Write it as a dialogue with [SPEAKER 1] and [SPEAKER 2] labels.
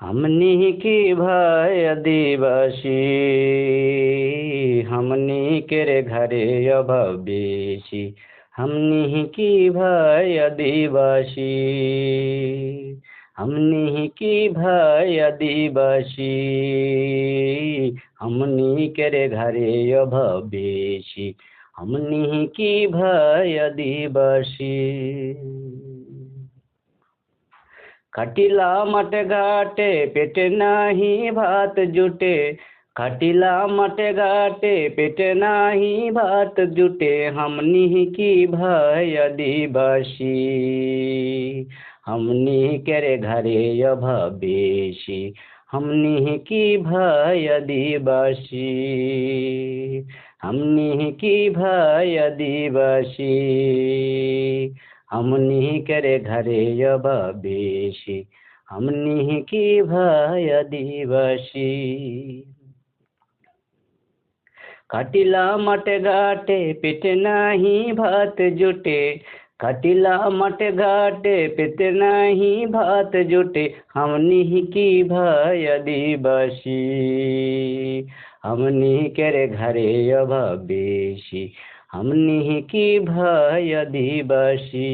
[SPEAKER 1] हमनी की भाई आदिवासी हमनी के रे घरे अब बेसी हमनी की भाई आदिवासी हमनी की भाई आदिवासी हमनी के रे घरे अब बेसी हमनी की भाई आदिवासी खटिला मट घाटे, पेटे नही भात जुटे। खटिला मट घाटे, पेटे नाही भात जुटे। हमनी की भय आदिवासी हम करे घरे भवेशी हमनी की भय आदिवासी हमनी की भय आदिवासी हमनी के रे घरे अब बेसी हमनी की भाई आदिवासी কাটিলা মাঠে ঘাটে পেটে নাহি ভাত জোটে কাটিলা মাঠে ঘাটে পেটে নাহি ভাত জোটে हमनी की भाई आदिवासी हमनी के रे घरे अब बेसी हमनी की भाई आदिवासी